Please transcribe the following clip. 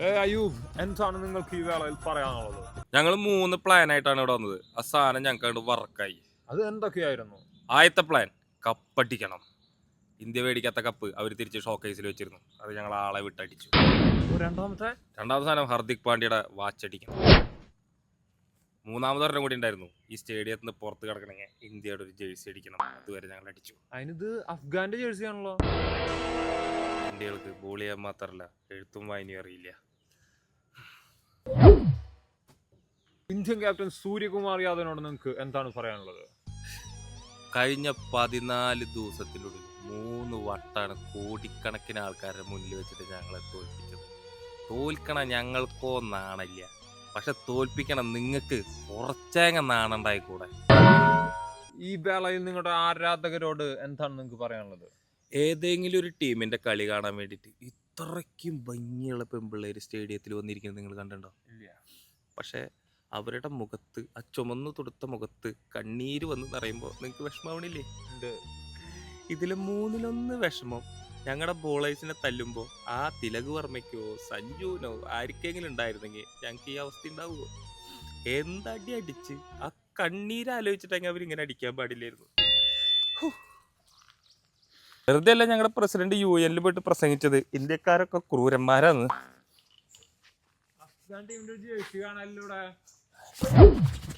ഏ അയൂബ് എന്താണ് നിങ്ങൾക്ക് ഈ വേളയിൽ പറയാനുള്ളത്? ഞങ്ങൾ മൂന്ന് പ്ലാൻ ആയിട്ടാണ് ഇവിടെ വന്നത്. ആ സാധനം ഞങ്ങൾക്ക് വർക്കായി അത് എന്തൊക്കെയായിരുന്നു? ആദ്യത്തെ പ്ലാൻ കപ്പടിക്കണം ഇന്ത്യ മേടിക്കാത്ത കപ്പ് അവർ തിരിച്ച് ഷോക്കേസിൽ വെച്ചിരുന്നു. അത് ഞങ്ങൾ ആളെ വിട്ടടിച്ചു. രണ്ടാമത്തെ? രണ്ടാമത്തെ സാധനം ഹർദിക് പാണ്ഡ്യയുടെ വാച്ച് അടിക്കണം. മൂന്നാമതൊരെണ്ണം കൂടി ഉണ്ടായിരുന്നു. ഈ സ്റ്റേഡിയത്തിന് നിന്ന് പുറത്ത് കിടക്കണമെങ്കിൽ ഇന്ത്യയുടെ ഒരു ജേഴ്സി അടിക്കണം. അതുവരെ ഞങ്ങൾ അടിച്ചു. അതിനിത് അഫ്ഗാന്റെ ജേഴ്സി ആണല്ലോ. ഇന്ത്യകൾക്ക് ബോൾ ചെയ്യാൻ മാത്രമല്ല എഴുത്തും വായനയും അറിയില്ല. ഇന്ത്യൻ ക്യാപ്റ്റൻ സൂര്യകുമാർ യാദവിനോട് നിങ്ങൾക്ക് എന്താണ് പറയാനുള്ളത്? കഴിഞ്ഞ പതിനാല് ദിവസത്തിനുള്ളിൽ മൂന്ന് വട്ടാണ് കോടിക്കണക്കിന് ആൾക്കാരുടെ മുന്നിൽ വെച്ചിട്ട് ഞങ്ങളെ തോൽപ്പിച്ചത്. തോൽക്കണ ഞങ്ങൾക്കോ നാണല്ല. പക്ഷെ തോൽപ്പിക്കണം നിങ്ങൾക്ക് കുറച്ചേങ്ങ നാണുണ്ടായിക്കൂടെ ഈ വേളയിൽ നിങ്ങളുടെ ആരാധകരോട് എന്താണ് നിങ്ങൾക്ക് പറയാനുള്ളത്? ഏതെങ്കിലും ഒരു ടീമിന്റെ കളി കാണാൻ വേണ്ടിയിട്ട് ഇത്രയ്ക്കും ഭംഗിയുള്ള പെമ്പിള്ളേര് സ്റ്റേഡിയത്തിൽ വന്നിരിക്കുന്നത് നിങ്ങൾ കണ്ടിട്ടുണ്ടോ? ഇല്ല. പക്ഷേ അവരുടെ മുഖത്ത് ആ ചുമന്നു തൊടുത്ത മുഖത്ത് കണ്ണീര് വന്ന് നിറയുമ്പോൾ നിങ്ങൾക്ക് വിഷമാവണില്ലേ? ഉണ്ട്. ഇതിൽ മൂന്നിലൊന്ന് വിഷമം ഞങ്ങളുടെ ബോളേഴ്സിനെ തല്ലുമ്പോൾ ആ തിലക് വർമ്മയ്ക്കോ സഞ്ജുവിനോ ആർക്കെങ്കിലും ഉണ്ടായിരുന്നെങ്കിൽ ഞങ്ങൾക്ക് ഈ അവസ്ഥ ഉണ്ടാവുമോ എന്തടി അടിച്ച്? ആ കണ്ണീര് ആലോചിച്ചിട്ടെങ്കിൽ അവരിങ്ങനെ അടിക്കാൻ പാടില്ലായിരുന്നു. വെറുതെ അല്ല ഞങ്ങളുടെ പ്രസിഡന്റ് യു എനിൽ പോയിട്ട് പ്രസംഗിച്ചത്. ഇന്ത്യക്കാരൊക്കെ ക്രൂരന്മാരാണ് അഫ്ഗാൻ ടീമിന്റെ ജേഴ്സി കാണാനിലൂടെ Oh!